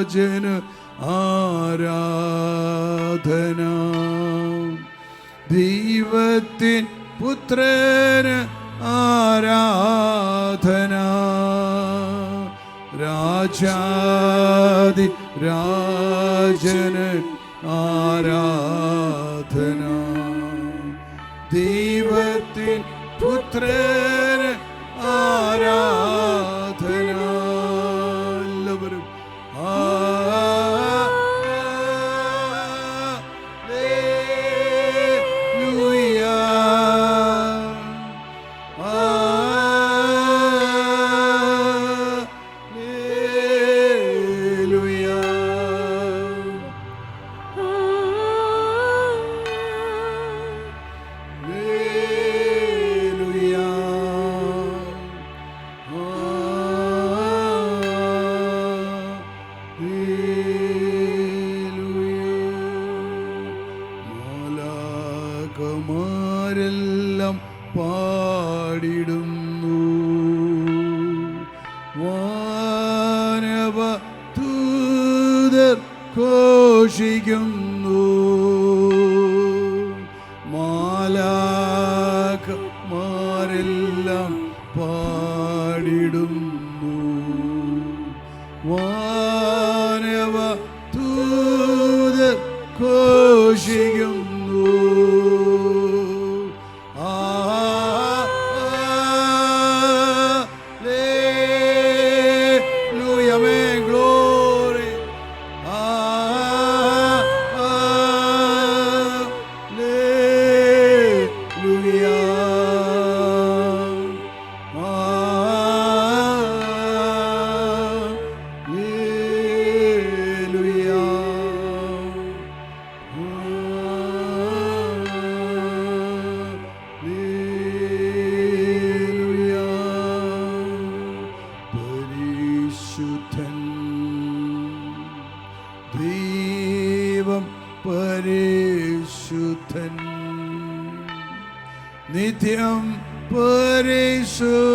രാജന ആരാധന. ദൈവത്തിൻ പുത്രന് ആരാധന. രാജാതി രാജന ആരാധന. ദൈവത്തിൻ പുത്രൻ നിത്യം പരിശോ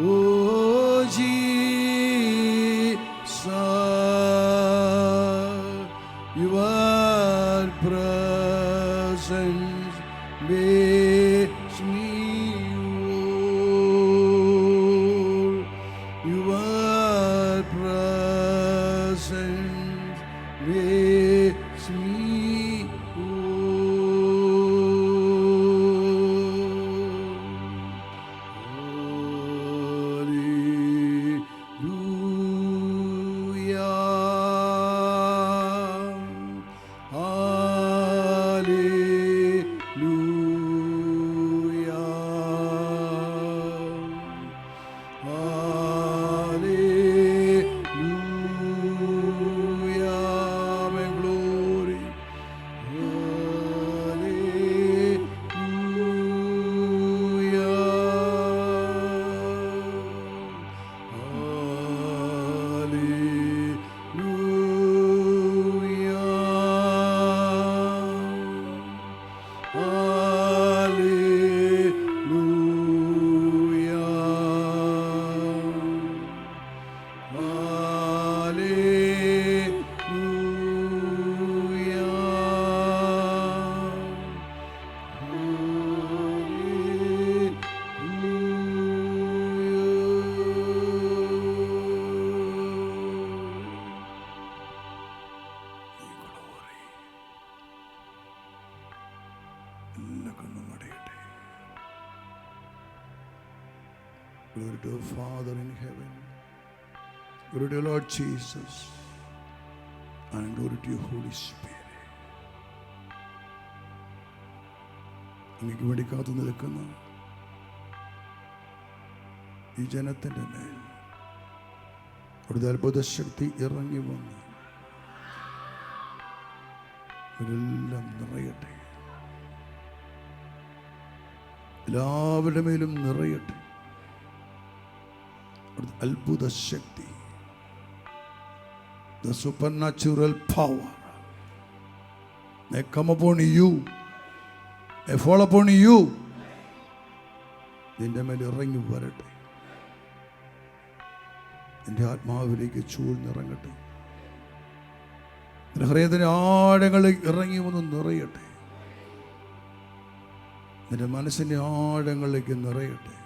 Ooh. Glory to the Father in heaven. Glory to Lord Jesus. And glory to your Holy Spirit. അങ്ങേക്ക് വേണ്ടി കാത്തു നിൽക്കുന്ന ഈ ജനത്തിന്റെ മേൽ അവിടുത്തെ അത്ഭുതശക്തി ഇറങ്ങി വന്ന് ഇവരെല്ലാം നിറയട്ടെ എല്ലാവരുടെ മേലും നിറയട്ടെ അത്ഭുത ശക്തി ദ സൂപ്പർ നാച്ചുറൽ പവർ ി may fall upon you. നിന്റെ മേൽ ഇറങ്ങി വരട്ടെ. നിന്റെ ആത്മാവിലേക്ക് ചൂഴ്ന്നിറങ്ങട്ടെ നിന്റെ ഹൃദയത്തിന്റെ ആഴങ്ങളിൽ ഇറങ്ങി വന്ന് നിറയട്ടെ. നിന്റെ മനസ്സിന്റെ ആഴങ്ങളിലേക്ക് നിറയട്ടെ.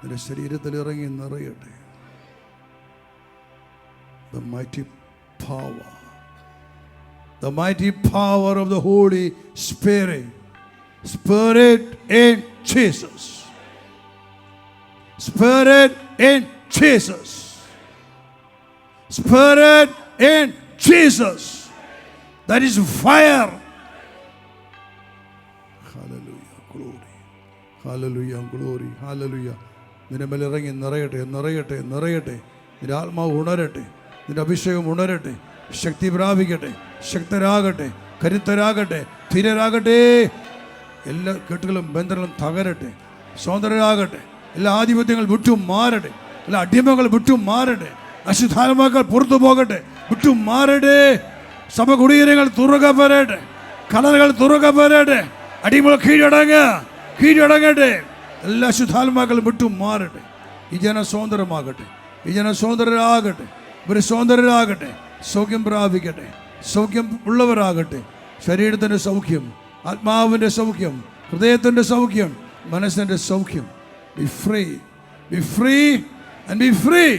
നിന്റെ ശരീരത്തിൽ ഇറങ്ങി നിറയട്ടെ the mighty power, the mighty power of the Holy Spirit, Spirit in Jesus, Spirit in Jesus, Spirit in Jesus. That is fire. Hallelujah, glory. Hallelujah, glory. Hallelujah. നിന്റെ ഇറങ്ങി നിറയട്ടെ നിറയട്ടെ നിറയട്ടെ. നിന്റെ ആത്മാവ് ഉണരട്ടെ നിന്റെ അഭിഷേകം ഉണരട്ടെ ശക്തി പ്രാപിക്കട്ടെ ശക്തരാകട്ടെ കരുത്തരാകട്ടെ ധീരരാകട്ടെ. എല്ലാ കെട്ടുകളും ബന്ധങ്ങളും തകരട്ടെ സ്വതന്ത്രരാകട്ടെ. എല്ലാ ആധിപത്യങ്ങൾ വിട്ടും മാറട്ടെ എല്ലാ അടിമകൾ വിട്ടും മാറട്ടെ അശുദ്ധാത്മാക്കൾ പുറത്തു പോകട്ടെ വിട്ടും മാറട്ടെ സഭ കുടീരങ്ങൾ പോരട്ടെ കളറുകൾ പോരട്ടെ അടിമകൾ കീഴടങ്ങ കീഴടങ്ങട്ടെ. എല്ലാ ശുദ്ധാത്മാക്കളും വിട്ടും മാറട്ടെ ഈ ജന സ്വതന്ത്രമാകട്ടെ ഈ ജന സ്വതന്ത്രരാകട്ടെ ഇവർ സ്വതന്ത്രരാകട്ടെ സൗഖ്യം പ്രാപിക്കട്ടെ. സൗഖ്യം ഉള്ളവരാകട്ടെ. ശരീരത്തിന്റെ സൗഖ്യം ആത്മാവിന്റെ സൗഖ്യം ഹൃദയത്തിന്റെ സൗഖ്യം മനസ്സിന്റെ സൗഖ്യം. Be free be free and be free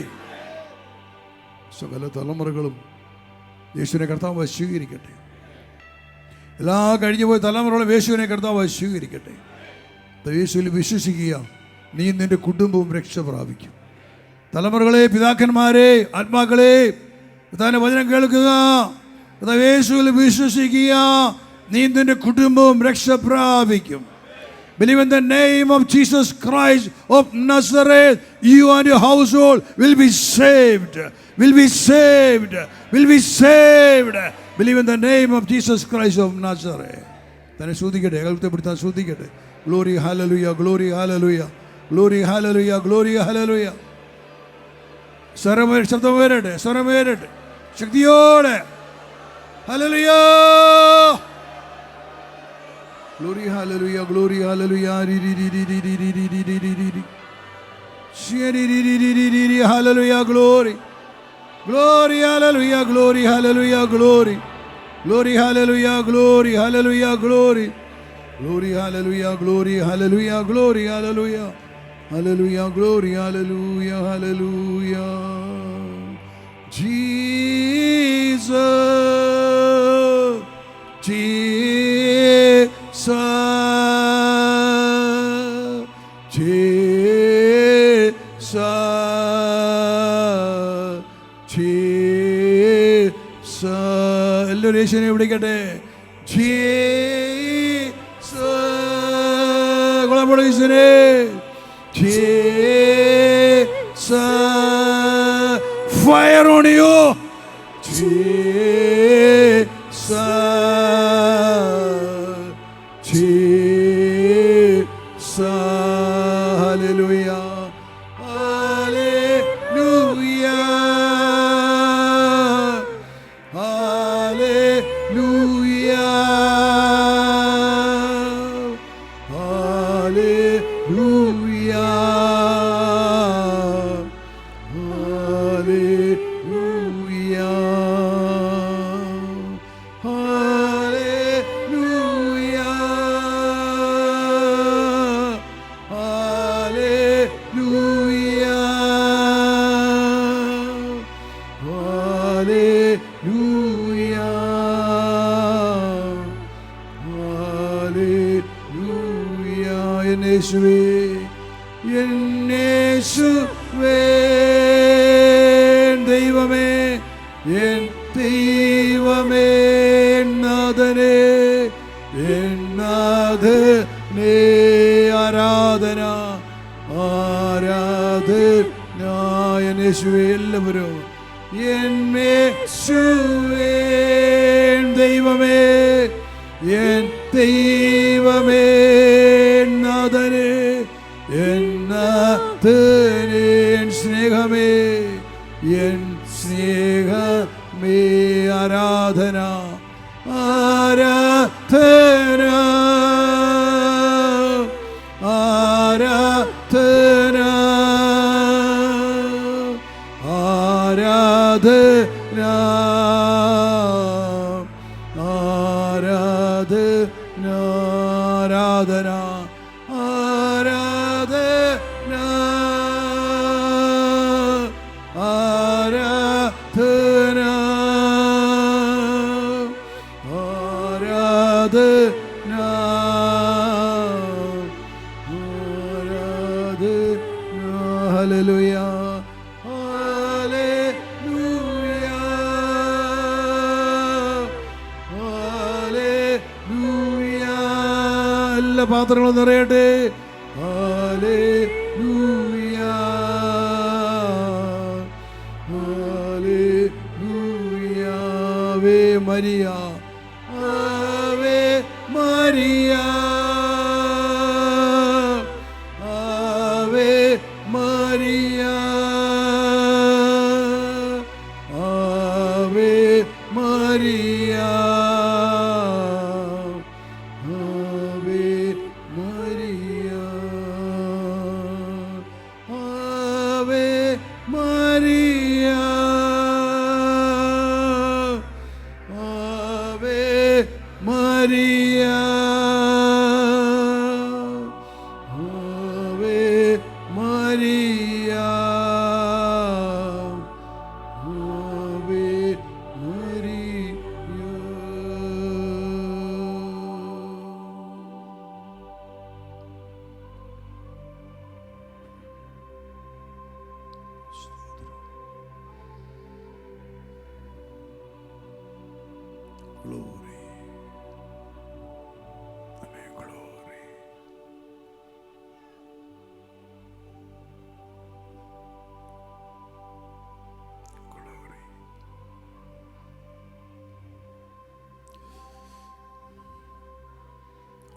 സകല തലമുറകളും യേശുവിനെ കർത്താവ് സ്വീകരിക്കട്ടെ. എല്ലാ കഴിഞ്ഞു പോയ തലമുറകളും യേശുവിനെ കർത്താവ് സ്വീകരിക്കട്ടെ. യേശുവിൽ വിശ്വസിക്കുക നീ നിന്റെ കുടുംബവും രക്ഷ പ്രാപിക്കും തലമുറകളെ പിതാക്കന്മാരെ ആത്മാക്കളെ പിതാവിന്റെ വചനം കേൾക്കുക പിതാവ് യേശുവിൽ വിശ്വസിക്കുക നീ നിന്റെ കുടുംബവും രക്ഷ പ്രാപിക്കും Believe in the name of Jesus Christ of Nazareth, you and your household will be saved. Will be saved. Will be saved. Believe in the name of Jesus Christ of Nazareth. തന്നെ ശ്രദ്ധിക്കട്ടെ കഴുത്തെ പിടുത്താൻ ശ്രദ്ധിക്കട്ടെ Glory, hallelujah, glory, hallelujah, glory, hallelujah, glory, hallelujah. സ്വരം ശബ്ദം ഉയരട്ടെ സ്വരം ഉയരട്ടെ ശക്തിയോടെ hallelujah glory hallelujah glory hallelujah hallelujah glory glory hallelujah glory hallelujah glory glory hallelujah glory hallelujah glory glory hallelujah glory hallelujah glory hallelujah hallelujah glory hallelujah hallelujah Jesus Jesus Jesus Jesus. എല്ലാവരും യേശുവിനെ വിളിക്കട്ടെ. fire on you. Jesus. Shri എന്നാഥനേ N സ്നേഹമേ N സ്നേഹമേ ആരാധന ആരാധന ആരാധന അത് hallelujah എല്ലാ പാത്രങ്ങളും നിറയട്ടെ.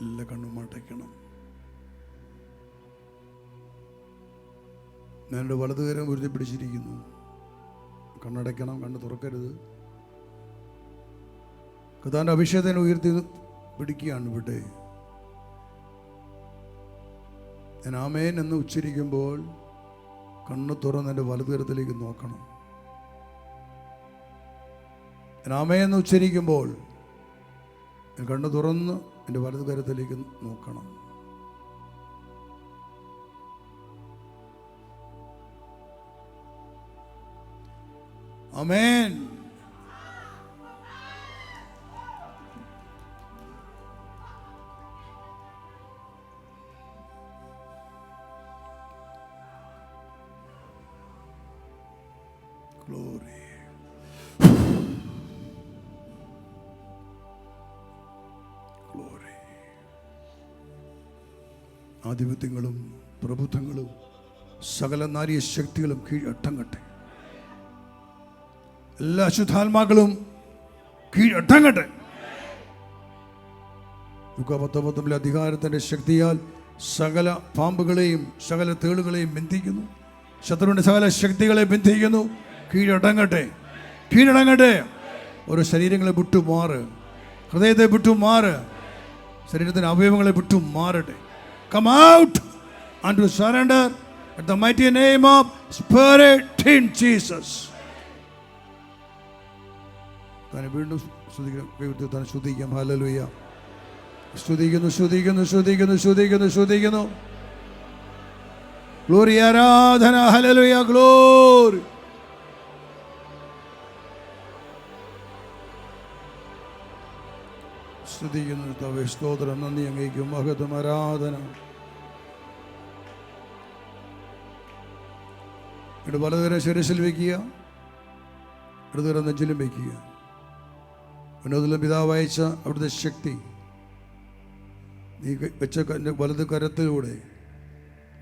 എല്ലാ കണ്ണും അടയ്ക്കണം എന്റെ വലതുകരം ഉരുതി പിടിച്ചിരിക്കുന്നു. കണ്ണടയ്ക്കണം കണ്ണ് തുറക്കരുത്. കഥാന്റെ അഭിഷേകത്തിന് ഉയർത്തി പിടിക്കുകയാണ് ഇവിടെ. ഞാൻ ആമേൻ എന്ന് ഉച്ചരിക്കുമ്പോൾ കണ്ണ് തുറന്ന് എന്റെ വലതുകരത്തിലേക്ക് നോക്കണം. ഞാൻ ആമേൻ എന്ന് ഉച്ചരിക്കുമ്പോൾ ഞാൻ കണ്ണ് തുറന്ന് എന്റെ വലതുകരത്തിലേക്ക് നോക്കണം. അമേൻ ആധിപത്യങ്ങളും പ്രബുദ്ധങ്ങളും സകല നാരീയ ശക്തികളും കീഴട്ടങ്ങട്ടെ എല്ലാ അശുദ്ധാത്മാക്കളും കീഴട്ടങ്ങട്ടെ യുഗപത്തൊമ്പത്തിലെ അധികാരത്തിന്റെ ശക്തിയാൽ സകല പാമ്പുകളെയും സകല തേളുകളെയും ബന്ധിക്കുന്നു. ശത്രുവിന്റെ സകല ശക്തികളെ ബന്ധിക്കുന്നു. കീഴടങ്ങട്ടെ കീഴടങ്ങട്ടെ ഓരോ ശരീരങ്ങളെ വിട്ടു മാറ് ഹൃദയത്തെ വിട്ടു മാറ് ശരീരത്തിന്റെ അവയവങ്ങളെ വിട്ടു മാറട്ടെ Come out and to surrender at the mighty name of Spirit in Jesus. തന്നെ വീണ്ടും ശ്രദ്ധിക്കണം ദൈവത്തെ തന്നെ ശ്രദ്ധിക്കാം ഹലലുയ്യ സ്തുതിക്കുന്നു സ്തുതിക്കുന്നു സ്തുതിക്കുന്നു സ്തുതിക്കുന്നു സ്തുതിക്കുന്നു. ഗ്ലോറി ആരാധന. ഹലലുയ ഗ്ലോറി സ്തുതിക്കുന്നു തവേ സ്തോത്രം. നന്ദി അങ്ങേക്കും. മഹത്വം ആരാധന. എന്നിട്ട് വലതുകരം ശിരസിൽ വയ്ക്കുക. ഇടതുരം നെഞ്ചിലും വയ്ക്കുക. ഉന്നതത്തിലും പിതാവ് അയച്ച അവിടുത്തെ ശക്തി. നീ വെച്ച വലത് കരത്തിലൂടെ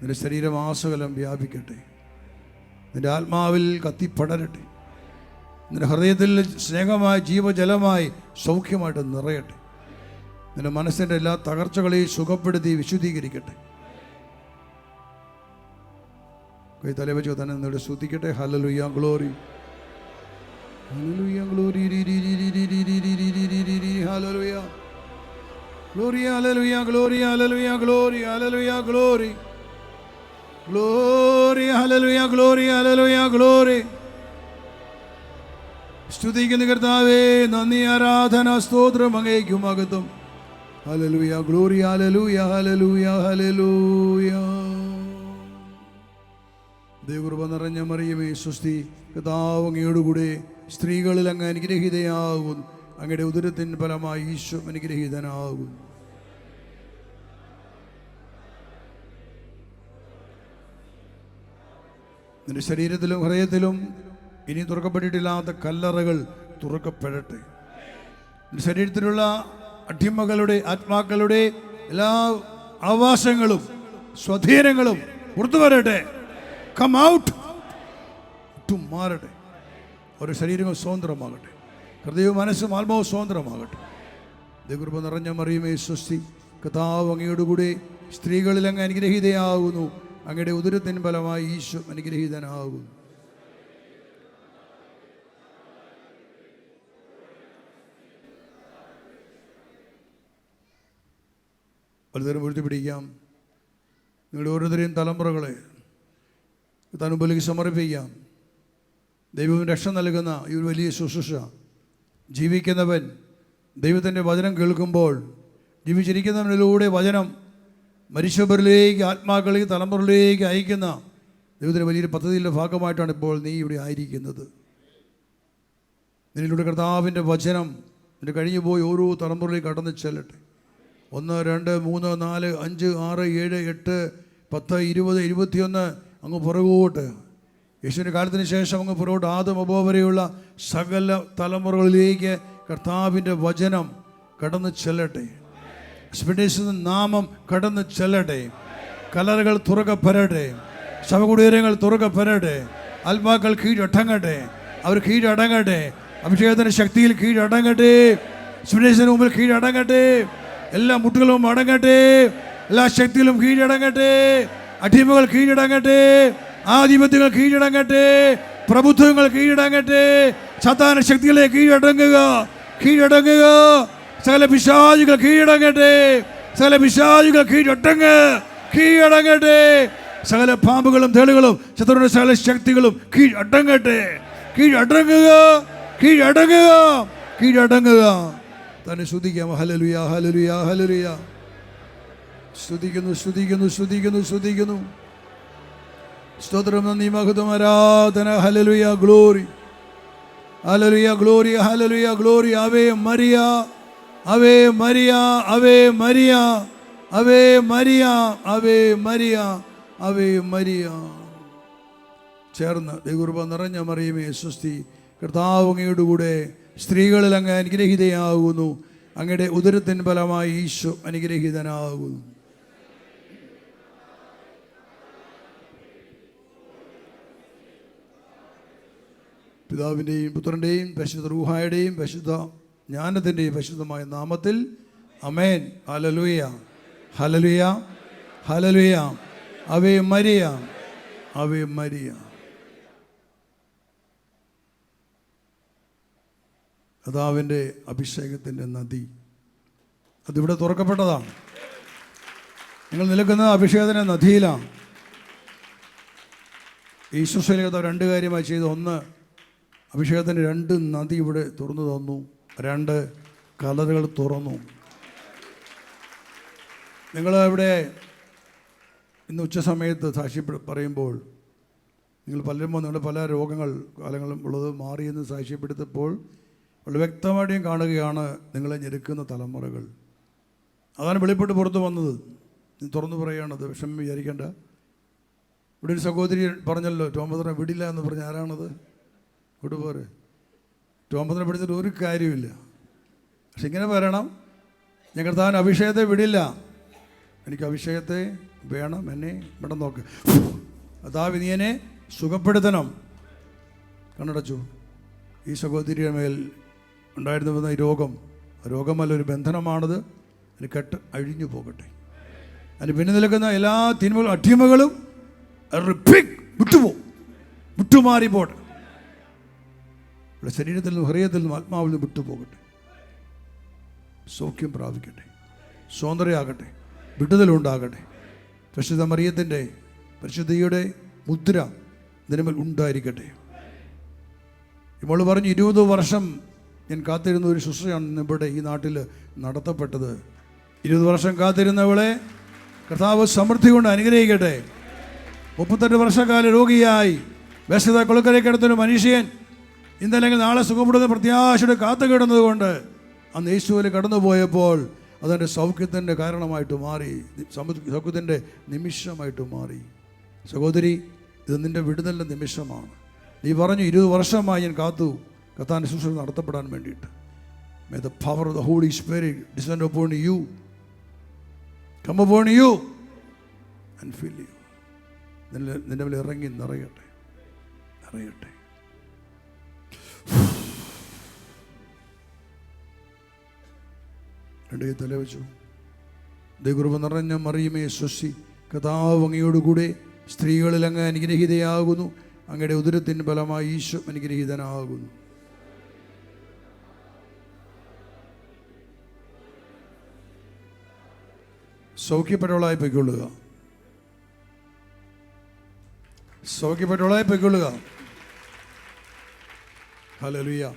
നിന്റെ ശരീരമാസകലം വ്യാപിക്കട്ടെ. നിന്റെ ആത്മാവിൽ കത്തിപ്പടരട്ടെ നിന്റെ ഹൃദയത്തിൽ സ്നേഹമായി ജീവജലമായി സൗഖ്യമായിട്ട് നിറയട്ടെ. നിന്റെ മനസ്സിന്റെ എല്ലാ തകർച്ചകളെയും സുഖപ്പെടുത്തി വിശുദ്ധീകരിക്കട്ടെ കൈ തലവെച്ചു തന്നെ നിന്നോട് ശ്രദ്ധിക്കട്ടെ glory glory glory glory glory glory glory glory hallelujah glory സ്തുതിക്കുന്ന കർത്താവേ നന്ദി ആരാധന സ്തോത്രം അങ്ങേക്കും അകത്തും hallelujah Glory. Hallelujah hallelujah hallelujah ദൈവകൃപ നിറഞ്ഞ മറിയമേ സ്വസ്തി കഥാവ് അങ്ങയോടുകൂടെ സ്ത്രീകളിൽ അങ്ങ് അനുഗ്രഹീതയാകും അങ്ങയുടെ ഉദരത്തിൻ ഫലമായി ഈശോ അനുഗ്രഹീതനാകും നിന്റെ ശരീരത്തിലും ഹൃദയത്തിലും ഇനി തുറക്കപ്പെട്ടിട്ടില്ലാത്ത കല്ലറകൾ തുറക്കപ്പെടട്ടെ. ശരീരത്തിലുള്ള അടിമകളുടെ ആത്മാക്കളുടെ എല്ലാ ആവാസങ്ങളും സ്വാധീനങ്ങളും പുറത്തു വരട്ടെ. കം ഔട്ട് മാറട്ടെ. ഒരു ശരീരങ്ങൾ സ്വതന്ത്രമാകട്ടെ. ഹൃദയവും മനസ്സും ആത്മാവും സ്വതന്ത്രമാകട്ടെ. ദൈവകൃപ നിറഞ്ഞ മറിയുമേ സ്വസ്തി കഥാവ് അങ്ങയോടുകൂടി സ്ത്രീകളിൽ അങ്ങ് അനുഗ്രഹീതയാകുന്നു. അങ്ങയുടെ ഉദരത്തിൻ ഫലമായി ഈശോ അനുഗ്രഹീതനാകുന്നു. പലതരം പിടിക്കാം നിങ്ങളുടെ ഓരോരുത്തരെയും തലമുറകളെ തനുമ്പലിക്ക് സമർപ്പിക്കാം. ദൈവം രക്ഷ നൽകുന്ന ഈ ഒരു വലിയ ശുശ്രൂഷ. ജീവിക്കുന്നവൻ ദൈവത്തിന്റെ വചനം കേൾക്കുമ്പോൾ ജീവിച്ചിരിക്കുന്നവനിലൂടെ വചനം മനുഷ്യപരിലേക്ക് ആത്മാക്കളിലേക്ക് തലമുറയിലേക്ക് അയക്കുന്ന ദൈവത്തിന്റെ വലിയൊരു പദ്ധതിയുടെ ഭാഗമായിട്ടാണ് ഇപ്പോൾ നീ ഇവിടെ ആയിരിക്കുന്നത്. നിന്നിലൂടെ കർത്താവിന്റെ വചനം നിന്റെ കഴിഞ്ഞു പോയി ഓരോ തലമുറയിലേക്ക് കടന്നു ചെല്ലട്ടെ. ഒന്ന് രണ്ട് മൂന്ന് നാല് അഞ്ച് ആറ് ഏഴ് എട്ട് പത്ത് ഇരുപത് ഇരുപത്തിയൊന്ന് അങ്ങ് പുറകോട്ട്. യേശുവിന്റെ കാലത്തിന് ശേഷം അങ്ങ് പുറകോട്ട്. ആദ്യം അബോ വരെയുള്ള സകല തലമുറകളിലേക്ക് കർത്താവിന്റെ വചനം കടന്നു ചെല്ലട്ടെ. സ്പിഡേഴ്സിന്റെ നാമം കടന്നു ചെല്ലട്ടെ. കലറുകൾ തുറക്കപ്പെടട്ടെ ശവകുടീരങ്ങൾ തുറക്കപ്പെടട്ടെ ആത്മാക്കൾ കീഴടങ്ങട്ടെ. അവർ കീഴടങ്ങട്ടെ. അഭിഷേകത്തിന്റെ ശക്തിയിൽ കീഴടങ്ങട്ടെ. സ്പിഡേഴ്സിന് മുമ്പിൽ കീഴടങ്ങട്ടെ. എല്ലാ മുട്ടുകളും അടങ്ങട്ടെ. എല്ലാ ശക്തികളും കീഴടങ്ങട്ടെ. അടിമകൾ കീഴടങ്ങട്ടെ. ആധിപത്യങ്ങൾ കീഴടങ്ങട്ടെ. പ്രഭുത്വങ്ങൾ കീഴടങ്ങട്ടെ. സത്താന ശക്തികളെ കീഴടങ്ങുക. കീഴടങ്ങുക. സകല പിശാചുകൾ കീഴടങ്ങട്ടെ. സകല പിശാചുകൾ കീഴടങ്ങ്. കീഴടങ്ങട്ടെ. സകല പാമ്പുകളും തേളുകളും ശത്രുവിന്റെ സകല ശക്തികളും കീഴടങ്ങട്ടെ. കീഴടങ്ങുക. കീഴടങ്ങുക. കീഴടങ്ങുക. തന്നെ ശ്രുതിക്കാം. ഹലലുയ ഹലലുയ ഹലലുയ ശ്രുതിക്കുന്നു ശ്രുതിക്കുന്നു ശ്രുതിക്കുന്നു ശ്രുതിക്കുന്നു. സ്തോത്രം നന്ദി മഹത്വം ആരാധന. Hallelujah glory. Hallelujah glory hallelujah glory. Away Maria away Maria away Maria away Maria away Maria away Maria. ചേർന്ന് ദൈവകുർബ നിറഞ്ഞ മറിയമേ സ്വസ്തി. കർത്താവ് അങ്ങയോടുകൂടെ സ്ത്രീകളിൽ അങ്ങ് അനുഗ്രഹിതയാകുന്നു. അങ്ങയുടെ ഉദരത്തിൻ ഫലമായി ഈശോ അനുഗ്രഹീതനാകുന്നു. പിതാവിന്റെയും പുത്രന്റെയും പരിശുദ്ധ റൂഹായുടെയും പരിശുദ്ധ ജ്ഞാനത്തിന്റെയും പരിശുദ്ധമായ നാമത്തിൽ amen hallelujah hallelujah hallelujah away Maria. Away മരിയ. കഥാവിന്റെ അഭിഷേകത്തിന്റെ നദി. അതിവിടെ തുറക്കപ്പെട്ടതാണ്. നിങ്ങൾ നിൽക്കുന്നത് അഭിഷേകത്തിന്റെ നദിയിലാണ്. ഈ ശുശ്രൂഷയിൽ രണ്ട് കാര്യമായി ചെയ്തു. ഒന്ന് അഭിഷേകത്തിന്റെ രണ്ട് നദി ഇവിടെ തുറന്നു തന്നു. രണ്ട് കലറുകൾ തുറന്നു. നിങ്ങൾ ഇവിടെ ഇന്ന് ഉച്ച സമയത്ത് സാക്ഷി പറയുമ്പോൾ നിങ്ങൾ പലരും നിങ്ങളുടെ പല രോഗങ്ങൾ കാലങ്ങളും ഉള്ളത് മാറിയെന്ന് സാക്ഷ്യപ്പെടുത്തപ്പോൾ വളരെ വ്യക്തമായിട്ടും കാണുകയാണ് നിങ്ങളെ ഞെരുക്കുന്ന തലമുറകൾ. അതാണ് വെളിപ്പെട്ട് പുറത്തു വന്നത്. തുറന്നു പറയുകയാണത് വിഷമം വിചാരിക്കേണ്ട. ഇവിടെ ഒരു സഹോദരി പറഞ്ഞല്ലോ ടോമസിനെ വിടില്ല എന്ന് പറഞ്ഞ ആരാണത്? കൊടുപോരെ ടോമസിനെ പിടിച്ചിട്ട് ഒരു കാര്യമില്ല പക്ഷെ ഇങ്ങനെ പറയണം ഞാൻ കർത്താവിന് അഭിഷേകത്തെ വിടില്ല. എനിക്ക് അഭിഷേകത്തെ വേണം എന്നെ ഇവിടെ നോക്ക്. അതാവ് നീ എന്നെ സുഖപ്പെടുത്തണം. കണ്ണടച്ചു. ഈ സഹോദരിയുടെ മേൽ ഉണ്ടായിരുന്നു ഈ രോഗം. രോഗമല്ല ഒരു ബന്ധനമാണത്. അതിന് കെട്ട് അഴിഞ്ഞു പോകട്ടെ. അതിന് പിന്നെ നിൽക്കുന്ന എല്ലാ തിന്മകളും അട്ടിമകളും വിട്ടുപോകും. വിട്ടുപോ വിട്ടുമാറി പോട്ടെ. ഇവിടെ ശരീരത്തിൽ നിന്നും ഹൃദയത്തിൽ നിന്നും ആത്മാവിൽ നിന്നും വിട്ടുപോകട്ടെ. സൗഖ്യം പ്രാപിക്കട്ടെ. സ്വതന്ത്രയാകട്ടെ. വിടുതലുണ്ടാകട്ടെ പരിശുദ്ധ മറിയത്തിന്റെ പരിശുദ്ധിയുടെ മുദ്ര നിലമൽ ഉണ്ടായിരിക്കട്ടെ. ഇപ്പോൾ പറഞ്ഞു ഇരുപത് വർഷം ഞാൻ കാത്തിരുന്ന ഒരു ശുശ്രയാണ് ഇന്നിവിടെ ഈ നാട്ടിൽ നടത്തപ്പെട്ടത്. ഇരുപത് വർഷം കാത്തിരുന്നവളെ കർത്താവ് സമൃദ്ധി കൊണ്ട് അനുഗ്രഹിക്കട്ടെ. മുപ്പത്തെട്ട് വർഷക്കാല രോഗിയായി. വ്യസ്തത കിടത്തൊരു മനുഷ്യൻ ഇന്നല്ലെങ്കിൽ നാളെ സുഖപ്പെടുന്ന പ്രത്യാശയുടെ കാത്തു കിടന്നതുകൊണ്ട് അന്ന് യേശുവിൽ കടന്നുപോയപ്പോൾ അതെന്റെ സൗഖ്യത്തിന്റെ കാരണമായിട്ട് മാറി. സൗഖ്യത്തിന്റെ നിമിഷമായിട്ട് മാറി. സഹോദരി ഇത് നിന്റെ വിടുതലിന്റെ നിമിഷമാണ്. നീ പറഞ്ഞു ഇരുപത് വർഷമായി ഞാൻ കാത്തു. കത്താൻ ശുശ്രൂഷ നടത്തപ്പെടാൻ വേണ്ടിയിട്ട്. May the power of the Holy Spirit descend on you come upon you and feel you നിന്റെ നിന്റെ മേൽ ഇറങ്ങി നിറയട്ടെ. നിറയട്ടെ. രണ്ട് കൈ തല വെച്ചു. ദൈവകൃപ നിറഞ്ഞ മറിയുമേ സ്വസി കഥാവ് അങ്ങയോടുകൂടെ സ്ത്രീകളിൽ അങ്ങ് അനുഗ്രഹീതയാകുന്നു. അങ്ങയുടെ ഉദരത്തിന്റെ ഫലമായി ഈശോ അനുഗ്രഹീതനാകുന്നു. സൗഖ്യപ്പെട്ടവളായി പൊയ്ക്കൊള്ളുക. സൗഖ്യപ്പെട്ടവളായി പൊയ്ക്കൊള്ളുക. ഹലോ ഹലലുയ്യ